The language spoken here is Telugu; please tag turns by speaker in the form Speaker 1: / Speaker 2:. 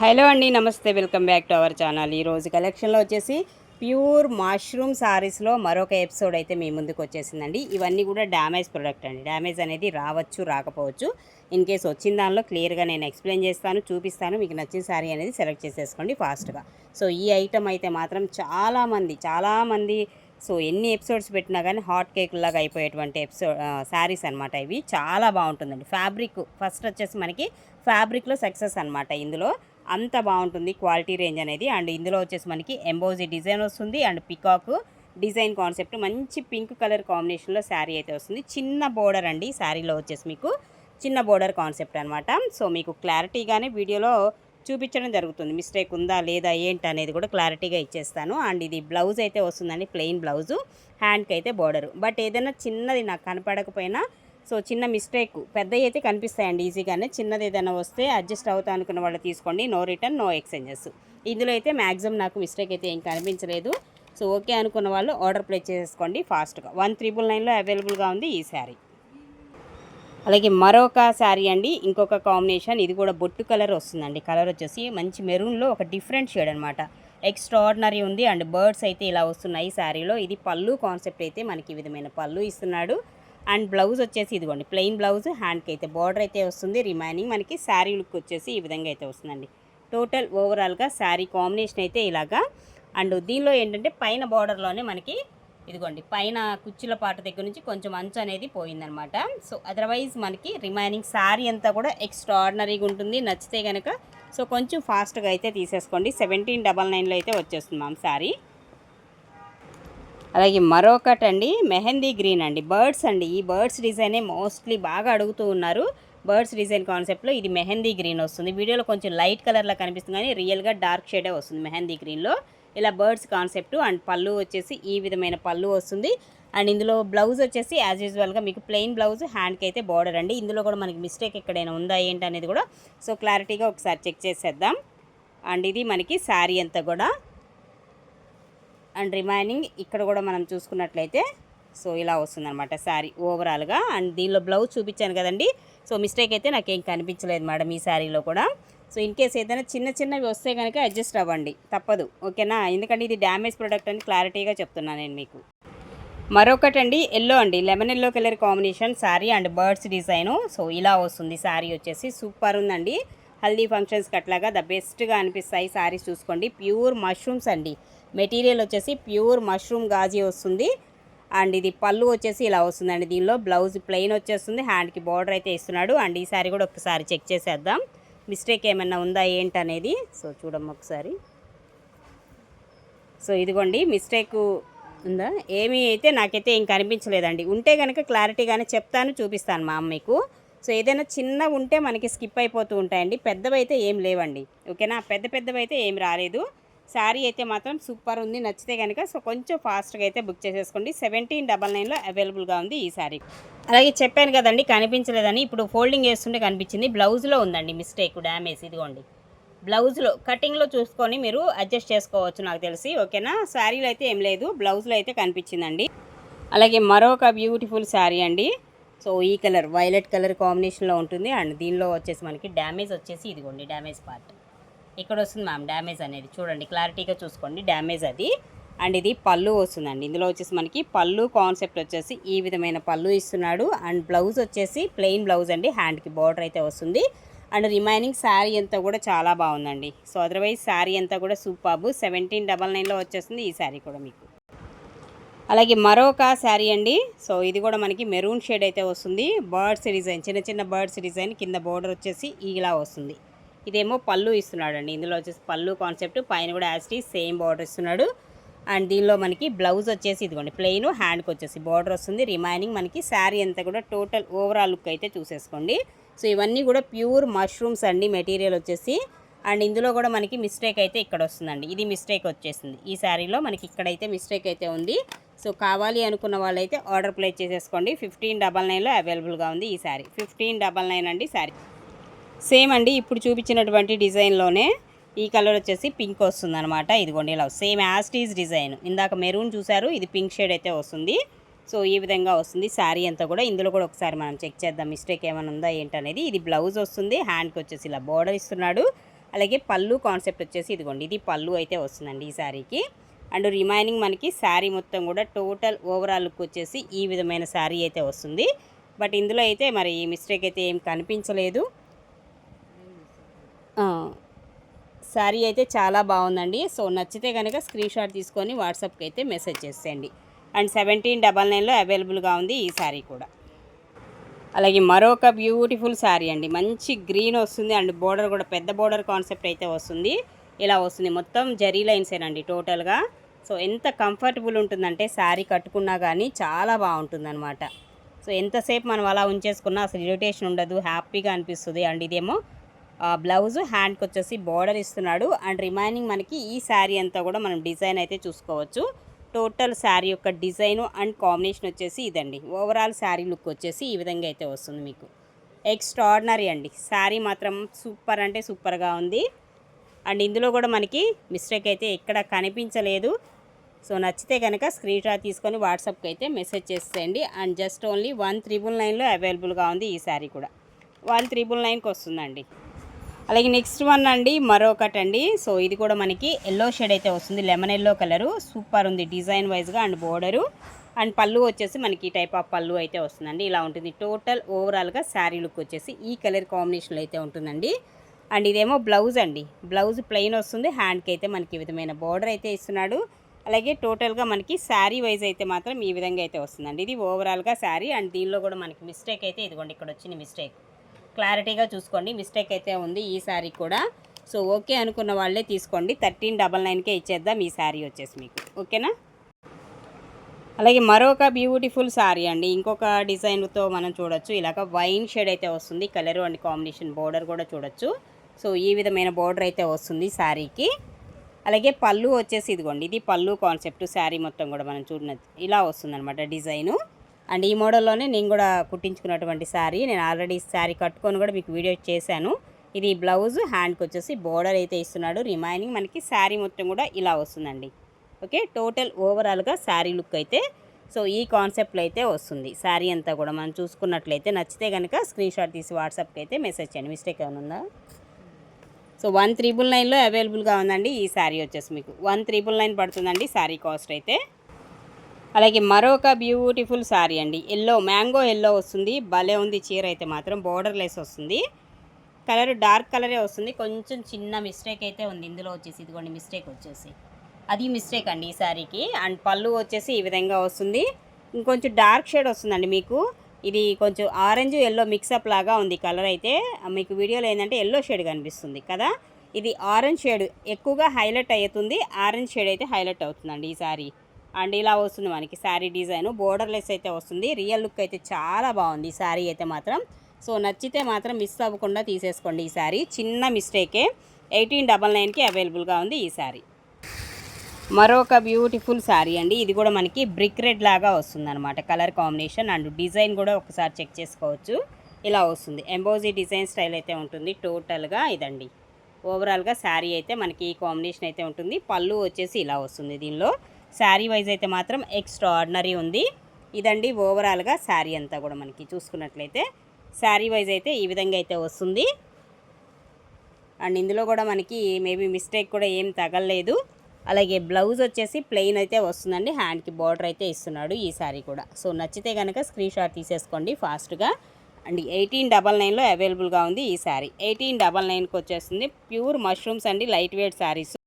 Speaker 1: హలో అండి నమస్తే welcome back to our channel. ఈరోజు కలెక్షన్లో వచ్చేసి ప్యూర్ మాష్రూమ్ సారీస్లో మరొక ఎపిసోడ్ అయితే మీ ముందుకు వచ్చేసిందండి. ఇవన్నీ కూడా డ్యామేజ్ ప్రొడక్ట్ అండి. డ్యామేజ్ అనేది రావచ్చు రాకపోవచ్చు. ఇన్ కేస్ వచ్చిన దానిలో క్లియర్గా నేను ఎక్స్ప్లెయిన్ చేస్తాను చూపిస్తాను. మీకు నచ్చిన శారీ అనేది సెలెక్ట్ చేసేసుకోండి ఫాస్ట్గా. సో ఈ ఐటమ్ అయితే మాత్రం చాలామంది చాలామంది సో ఎన్ని ఎపిసోడ్స్ పెట్టినా కానీ హాట్ కేక్ లాగా అయిపోయేటువంటి ఎపిసోడ్ శారీస్ అనమాట ఇవి. చాలా బాగుంటుందండి. ఫ్యాబ్రిక్ ఫస్ట్ వచ్చేసి మనకి ఫ్యాబ్రిక్లో సక్సెస్ అనమాట ఇందులో. అంత బాగుంటుంది క్వాలిటీ రేంజ్ అనేది. అండ్ ఇందులో వచ్చేసి మనకి ఎంబోజీ డిజైన్ వస్తుంది. అండ్ పికాక్ డిజైన్ కాన్సెప్ట్ మంచి పింక్ కలర్ కాంబినేషన్లో శారీ అయితే వస్తుంది. చిన్న బోర్డర్ అండి శారీలో వచ్చేసి మీకు చిన్న బోర్డర్ కాన్సెప్ట్ అనమాట సో మీకు క్లారిటీగానే వీడియోలో చూపించడం జరుగుతుంది. మిస్టేక్ ఉందా లేదా ఏంటి అనేది కూడా క్లారిటీగా ఇచ్చేస్తాను. అండ్ ఇది బ్లౌజ్ అయితే వస్తుందండి ప్లెయిన్ బ్లౌజు. హ్యాండ్కి అయితే బోర్డరు. బట్ ఏదైనా చిన్నది నాకు కనపడకపోయినా సో చిన్న మిస్టేక్ పెద్దవి అయితే కనిపిస్తాయండి ఈజీగానే. చిన్నది ఏదైనా వస్తే అడ్జస్ట్ అవుతా అనుకున్న వాళ్ళు తీసుకోండి. No return no exchanges. ఇందులో అయితే మ్యాక్సిమం నాకు మిస్టేక్ అయితే ఏం కనిపించలేదు. సో ఓకే అనుకున్న వాళ్ళు ఆర్డర్ ప్లేస్ చేసుకోండి ఫాస్ట్గా. వన్ త్రిబుల్ నైన్లో అవైలబుల్గా ఉంది ఈ శారీ. అలాగే మరొక శారీ అండి ఇంకొక కాంబినేషన్. ఇది కూడా బొట్టు కలర్ వస్తుందండి. కలర్ వచ్చేసి మంచి మెరూన్లో ఒక డిఫరెంట్ షేడ్ అనమాట ఎక్స్ట్రాడినరీ ఉంది అండ్ బర్డ్స్ అయితే ఇలా వస్తున్నాయి శారీలో. ఇది పళ్ళు కాన్సెప్ట్ అయితే మనకి ఈ విధమైన పళ్ళు ఇస్తున్నాడు. అండ్ బ్లౌజ్ వచ్చేసి ఇదిగోండి ప్లెయిన్ బ్లౌజ్ హ్యాండ్కి అయితే బార్డర్ అయితే వస్తుంది. రిమైనింగ్ మనకి శారీ లుక్ వచ్చేసి ఈ విధంగా అయితే వస్తుందండి. టోటల్ ఓవరాల్గా శారీ కాంబినేషన్ అయితే ఇలాగా. అండ్ దీనిలో ఏంటంటే పైన బార్డర్లోనే మనకి ఇదిగోండి పైన కుచ్చుల పాట దగ్గర నుంచి కొంచెం అంచు అనేది పోయిందనమాట. సో అదర్వైజ్ మనకి రిమైనింగ్ శారీ అంతా కూడా ఎక్స్ట్రాడినరీగా ఉంటుంది. నచ్చితే కనుక సో కొంచెం ఫాస్ట్గా అయితే తీసేసుకోండి. సెవెంటీన్ డబల్ నైన్లో అయితే వచ్చేస్తుంది మ్యామ్ శారీ. అలాగే మరొకటి అండి మెహందీ గ్రీన్ అండి. బర్డ్స్ అండి. ఈ బర్డ్స్ డిజైనే మోస్ట్లీ బాగా అడుగుతూ ఉన్నారు. బర్డ్స్ డిజైన్ కాన్సెప్ట్లో ఇది మెహందీ గ్రీన్ వస్తుంది. వీడియోలో కొంచెం లైట్ కలర్లా కనిపిస్తుంది కానీ రియల్గా డార్క్ షేడే వస్తుంది మెహందీ గ్రీన్లో. ఇలా బర్డ్స్ కాన్సెప్ట్ అండ్ పళ్ళు వచ్చేసి ఈ విధమైన పళ్ళు వస్తుంది. అండ్ ఇందులో బ్లౌజ్ వచ్చేసి యాజ్ యూజువల్గా మీకు ప్లెయిన్ బ్లౌజ్ హ్యాండ్కి అయితే బార్డర్ అండి. ఇందులో కూడా మనకి మిస్టేక్ ఎక్కడైనా ఉందా ఏంటి అనేది కూడా సో క్లారిటీగా ఒకసారి చెక్ చేసేద్దాం. అండ్ ఇది మనకి శారీ అంతా కూడా. అండ్ రిమైనింగ్ ఇక్కడ కూడా మనం చూసుకున్నట్లయితే సో ఇలా వస్తుందన్నమాట శారీ ఓవరాల్గా. అండ్ దీనిలో బ్లౌజ్ చూపించాను కదండి. సో మిస్టేక్ అయితే నాకేం కనిపించలేదు మేడం ఈ శారీలో కూడా. సో ఇన్ కేస్ ఏదైనా చిన్న చిన్నవి వస్తే కనుక అడ్జస్ట్ అవ్వండి. తప్పదు. ఓకేనా? ఎందుకంటే ఇది డ్యామేజ్ ప్రోడక్ట్ అని క్లారిటీగా చెప్తున్నాను నేను మీకు. మరొకటి అండి ఎల్లో అండి. Lemon yellow colour combination sari and birds design. So ఇలా వస్తుంది శారీ వచ్చేసి. సూపర్ ఉందండి. హల్దీ ఫంక్షన్స్కి అట్లాగా ద బెస్ట్గా అనిపిస్తాయి. శారీస్ చూసుకోండి. ప్యూర్ మష్రూమ్స్ అండి. మెటీరియల్ వచ్చేసి ప్యూర్ మష్రూమ్ గాజీ వస్తుంది. అండ్ ఇది పళ్ళు వచ్చేసి ఇలా వస్తుందండి. దీనిలో బ్లౌజ్ ప్లెయిన్ వచ్చేస్తుంది. హ్యాండ్కి బార్డర్ అయితే ఇస్తున్నాడు. అండ్ ఈ కూడా ఒకసారి చెక్ చేసేద్దాం. మిస్టేక్ ఏమైనా ఉందా ఏంటనేది? సో చూడమ్మ ఒకసారి. సో ఇదిగోండి. మిస్టేక్ ఉందా? ఏమీ అయితే నాకైతే ఏం కనిపించలేదండి ఉంటే కనుక క్లారిటీగానే చెప్తాను చూపిస్తాను మా అమ్మకు సో ఏదైనా చిన్న ఉంటే మనకి స్కిప్ అయిపోతూ ఉంటాయండి. పెద్దవి అయితే ఏం లేవండి. ఓకేనా? పెద్ద పెద్దవి అయితే ఏం రాలేదు. శారీ అయితే మాత్రం సూపర్ ఉంది. నచ్చితే కనుక సో కొంచెం ఫాస్ట్గా అయితే బుక్ చేసేసుకోండి. సెవెంటీన్ డబల్ నైన్లో అవైలబుల్గా ఉంది ఈ శారీ. అలాగే చెప్పాను కదండి కనిపించలేదని ఇప్పుడు ఫోల్డింగ్ చేస్తుంటే కనిపించింది. బ్లౌజ్లో ఉందండి మిస్టేక్ డ్యామేజ్. ఇదిగోండి. బ్లౌజ్లో కటింగ్లో చూసుకొని మీరు అడ్జస్ట్ చేసుకోవచ్చు నాకు తెలిసి ఓకేనా? శారీలో అయితే ఏం లేదు బ్లౌజ్లో అయితే కనిపించిందండి. అలాగే మరొక బ్యూటిఫుల్ శారీ అండి. సో ఈ కలర్ వైలెట్ కలర్ కాంబినేషన్లో ఉంటుంది. అండ్ దీనిలో వచ్చేసి మనకి డ్యామేజ్ వచ్చేసి ఇదిగోండి డ్యామేజ్ పార్ట్. ఇక్కడ వస్తుంది మ్యామ్ డ్యామేజ్ అనేది. చూడండి క్లారిటీగా చూసుకోండి డ్యామేజ్ అది. అండ్ ఇది పళ్ళు వస్తుందండి. ఇందులో వచ్చేసి మనకి పళ్ళు కాన్సెప్ట్ వచ్చేసి ఈ విధమైన పళ్ళు ఇస్తున్నాడు. అండ్ బ్లౌజ్ వచ్చేసి ప్లెయిన్ బ్లౌజ్ అండి. హ్యాండ్కి బార్డర్ అయితే వస్తుంది. అండ్ రిమైనింగ్ శారీ అంతా కూడా చాలా బాగుందండి. సో అదర్వైజ్ శారీ అంతా కూడా సూపర్బ్. సెవెంటీన్ డబల్ నైన్లో వచ్చేస్తుంది ఈ శారీ కూడా మీకు. అలాగే మరొక శారీ అండి. సో ఇది కూడా మనకి మెరూన్ షేడ్ అయితే వస్తుంది. బర్డ్స్ డిజైన్ చిన్న చిన్న బర్డ్స్ డిజైన్ కింద బోర్డర్ వచ్చేసి ఇలా వస్తుంది. ఇదేమో పళ్ళు ఇస్తున్నాడు అండి ఇందులో వచ్చేసి పళ్ళు కాన్సెప్ట్ పైన కూడా యాస్టీ సేమ్ బార్డర్ ఇస్తున్నాడు. అండ్ దీనిలో మనకి బ్లౌజ్ వచ్చేసి ఇదిగోండి ప్లెయిన్ హ్యాండ్కి వచ్చేసి బార్డర్ వస్తుంది. రిమైనింగ్ మనకి శారీ అంతా కూడా టోటల్ ఓవరాల్ లుక్ అయితే చూసేసుకోండి. సో ఇవన్నీ కూడా ప్యూర్ మష్రూమ్స్ అండి మెటీరియల్ వచ్చేసి. అండ్ ఇందులో కూడా మనకి మిస్టేక్ అయితే ఇక్కడ వస్తుందండి. ఇది మిస్టేక్ వచ్చేసింది. ఈ శారీలో మనకి ఇక్కడైతే మిస్టేక్ అయితే ఉంది. సో కావాలి అనుకున్న వాళ్ళైతే ఆర్డర్ ప్లేస్ చేసేసుకోండి. ఫిఫ్టీన్ డబల్ నైన్లో అవైలబుల్గా ఉంది ఈ శారీ ఫిఫ్టీన్ డబల్ నైన్ అండి శారీ సేమ్ అండి ఇప్పుడు చూపించినటువంటి డిజైన్లోనే ఈ కలర్ వచ్చేసి పింక్ వస్తుంది అనమాట ఇదిగోండి ఇలా సేమ్ యాస్టీస్ డిజైన్. ఇందాక మెరూన్ చూసారు ఇది పింక్ షేడ్ అయితే వస్తుంది. సో ఈ విధంగా వస్తుంది. శారీ అంతా కూడా ఇందులో కూడా ఒకసారి మనం చెక్ చేద్దాం మిస్టేక్ ఏమైనా ఉందా ఏంటనేది. ఇది బ్లౌజ్ వస్తుంది హ్యాండ్కి వచ్చేసి ఇలా బోర్డర్ ఇస్తున్నాడు. అలాగే పళ్ళు కాన్సెప్ట్ వచ్చేసి ఇదిగోండి ఇది పళ్ళు అయితే వస్తుందండి ఈ శారీకి. అండ్ రిమైనింగ్ మనకి శారీ మొత్తం కూడా టోటల్ ఓవరాల్ లుక్ వచ్చేసి ఈ విధమైన శారీ అయితే వస్తుంది. బట్ ఇందులో అయితే మరి మిస్టేక్ అయితే ఏం కనిపించలేదు. శారీ అయితే చాలా బాగుందండి. సో నచ్చితే కనుక స్క్రీన్ షాట్ తీసుకొని వాట్సాప్కి అయితే మెసేజ్ చేసేయండి. అండ్ సెవెంటీన్ డబల్ నైన్లో అవైలబుల్గా ఉంది ఈ శారీ కూడా. అలాగే మరొక బ్యూటిఫుల్ శారీ అండి. మంచి గ్రీన్ వస్తుంది. అండ్ బోర్డర్ కూడా పెద్ద బోర్డర్ కాన్సెప్ట్ అయితే వస్తుంది. ఇలా వస్తుంది. మొత్తం జరీ లైన్సేనండి టోటల్గా. సో ఎంత కంఫర్టబుల్ ఉంటుందంటే శారీ కట్టుకున్నా కానీ చాలా బాగుంటుందన్నమాట. సో ఎంతసేపు మనం అలా ఉంచేసుకున్నా అసలు ఇరిటేషన్ ఉండదు. హ్యాపీగా అనిపిస్తుంది. అండ్ ఇదేమో బ్లౌజ్ హ్యాండ్కి వచ్చేసి బార్డర్ ఇస్తున్నాడు. అండ్ రిమైనింగ్ మనకి ఈ శారీ అంతా కూడా మనం డిజైన్ అయితే చూసుకోవచ్చు. టోటల్ శారీ యొక్క డిజైన్ అండ్ కాంబినేషన్ వచ్చేసి ఇదండి. ఓవరాల్ శారీ లుక్ వచ్చేసి ఈ విధంగా అయితే వస్తుంది మీకు. ఎక్స్ట్రాడినరీ అండి. శారీ మాత్రం సూపర్ అంటే సూపర్గా ఉంది. అండ్ ఇందులో కూడా మనకి మిస్టేక్ అయితే ఎక్కడ కనిపించలేదు. సో నచ్చితే కనుక స్క్రీన్ షాట్ తీసుకొని వాట్సాప్కి అయితే మెసేజ్ చేసేయండి. And just only one triple నైన్లో అవైలబుల్గా ఉంది ఈ శారీ కూడా. వన్ త్రిబుల్ నైన్కి వస్తుందండి. అలాగే నెక్స్ట్ వన్ అండి మరొకటి అండి సో ఇది కూడా మనకి ఎల్లో షేడ్ అయితే వస్తుంది. లెమన్ ఎల్లో కలరు సూపర్ ఉంది డిజైన్ వైజ్గా అండ్ బోర్డరు అండ్ పళ్ళు వచ్చేసి మనకి ఈ టైప్ ఆఫ్ పళ్ళు అయితే వస్తుందండి. ఇలా ఉంటుంది. టోటల్ ఓవరాల్గా శారీ లుక్ వచ్చేసి ఈ కలర్ కాంబినేషన్లో అయితే ఉంటుందండి. అండ్ ఇదేమో బ్లౌజ్ అండి. బ్లౌజ్ ప్లెయిన్ వస్తుంది. హ్యాండ్కి అయితే మనకి ఈ విధమైన బార్డర్ అయితే ఇస్తున్నాడు. అలాగే టోటల్గా మనకి శారీ వైజ్ అయితే మాత్రం ఈ విధంగా అయితే వస్తుందండి. ఇది ఓవరాల్గా శారీ అండ్ దీనిలో కూడా మనకి మిస్టేక్ అయితే ఇదిగోండి. ఇక్కడ వచ్చిన మిస్టేక్ క్లారిటీగా చూసుకోండి. మిస్టేక్ అయితే ఉంది ఈ శారీ కూడా. సో ఓకే అనుకున్న వాళ్ళే తీసుకోండి. థర్టీన్ డబల్ నైన్కే ఇచ్చేద్దాం. ఈ శారీ వచ్చేసి మీకు. ఓకేనా? అలాగే మరొక బ్యూటిఫుల్ శారీ అండి. ఇంకొక డిజైన్తో మనం చూడొచ్చు. ఇలాగ వైన్ షేడ్ అయితే వస్తుంది. కలర్ అండ్ కాంబినేషన్ బోర్డర్ కూడా చూడొచ్చు. సో ఈ విధమైన బోర్డర్ అయితే వస్తుంది శారీకి అలాగే పళ్ళు వచ్చేసి ఇదిగోండి. ఇది పళ్ళు కాన్సెప్ట్. శారీ మొత్తం కూడా మనం చూడన ఇలా వస్తుందన్నమాట డిజైను. అండ్ ఈ మోడల్లోనే నేను కూడా కుట్టించుకున్నటువంటి శారీ. నేను ఆల్రెడీ శారీ కట్టుకొని కూడా మీకు వీడియో చేశాను. ఇది బ్లౌజ్ హ్యాండ్కి వచ్చేసి బోర్డర్ అయితే ఇస్తున్నాడు. రిమైనింగ్ మనకి శారీ మొత్తం కూడా ఇలా వస్తుందండి. ఓకే టోటల్ ఓవరాల్గా శారీ లుక్ అయితే సో ఈ కాన్సెప్ట్లో అయితే వస్తుంది. శారీ అంతా కూడా మనం చూసుకున్నట్లయితే నచ్చితే కనుక స్క్రీన్ షాట్ తీసి వాట్సాప్కి అయితే మెసేజ్ చేయండి. మిస్టేక్ ఏమైనా ఉందా? సో వన్ త్రిబుల్ నైన్లో అవైలబుల్గా ఉందండి ఈ శారీ వచ్చేసి మీకు. వన్ త్రిబుల్ నైన్ పడుతుందండి శారీ కాస్ట్ అయితే. అలాగే మరొక బ్యూటిఫుల్ శారీ అండి. ఎల్లో మ్యాంగో ఎల్లో వస్తుంది. భలే ఉంది. చీర అయితే మాత్రం బోర్డర్లెస్ వస్తుంది. కలర్ డార్క్ కలరే వస్తుంది. కొంచెం చిన్న మిస్టేక్ అయితే ఉంది. ఇందులో వచ్చేసి ఇదిగోండి మిస్టేక్ వచ్చేసి. అది మిస్టేక్ అండి ఈ శారీకి అండ్ పళ్ళు వచ్చేసి ఈ విధంగా వస్తుంది. ఇంకొంచెం డార్క్ షేడ్ వస్తుందండి మీకు. ఇది కొంచెం ఆరెంజ్ ఎల్లో మిక్సప్ లాగా ఉంది కలర్ అయితే. మీకు వీడియోలో ఏంటంటే ఎల్లో షేడ్ కనిపిస్తుంది కదా. ఇది ఆరెంజ్ షేడ్. ఎక్కువగా హైలైట్ అవుతుంది. ఆరెంజ్ షేడ్ అయితే హైలైట్ అవుతుందండి ఈ శారీ అండ్ ఇలా వస్తుంది మనకి శారీ డిజైన్. బోర్డర్లెస్ అయితే వస్తుంది. రియల్ లుక్ అయితే చాలా బాగుంది ఈ శారీ అయితే మాత్రం. సో నచ్చితే మాత్రం మిస్ అవ్వకుండా తీసేసుకోండి ఈ శారీ. చిన్న మిస్టేకే ఎయిటీన్ డబల్ నైన్కి అవైలబుల్గా ఉంది ఈ శారీ. మరొక బ్యూటిఫుల్ శారీ అండి. ఇది కూడా మనకి బ్రిక్ రెడ్ లాగా వస్తుంది అనమాట కలర్ కాంబినేషన్ అండ్ డిజైన్ కూడా ఒకసారి చెక్ చేసుకోవచ్చు. ఇలా వస్తుంది. ఎంబోజీ డిజైన్ స్టైల్ అయితే ఉంటుంది. టోటల్గా ఇదండి. ఓవరాల్గా శారీ అయితే మనకి ఈ కాంబినేషన్ అయితే ఉంటుంది. పళ్ళు వచ్చేసి ఇలా వస్తుంది దీనిలో. శారీ వైజ్ అయితే మాత్రం ఎక్స్ట్రా ఆర్డినరీ ఉంది. ఇదండి ఓవరాల్గా శారీ అంతా కూడా మనకి చూసుకున్నట్లయితే. శారీ వైజ్ అయితే ఈ విధంగా అయితే వస్తుంది. అండ్ ఇందులో కూడా మనకి మేబీ మిస్టేక్ కూడా ఏం తగలలేదు. అలాగే బ్లౌజ్ వచ్చేసి ప్లెయిన్ అయితే వస్తుందండి. హ్యాండ్కి బార్డర్ అయితే ఇస్తున్నాడు ఈ శారీ కూడా. సో నచ్చితే కనుక స్క్రీన్ షాట్ తీసేసుకోండి ఫాస్ట్గా అండ్ ఎయిటీన్ డబల్ నైన్లో అవైలబుల్గా ఉంది ఈ శారీ. ఎయిటీన్ డబల్ నైన్కి వచ్చేస్తుంది. ప్యూర్ మష్రూమ్స్ అండి లైట్ వెయిట్ శారీస్.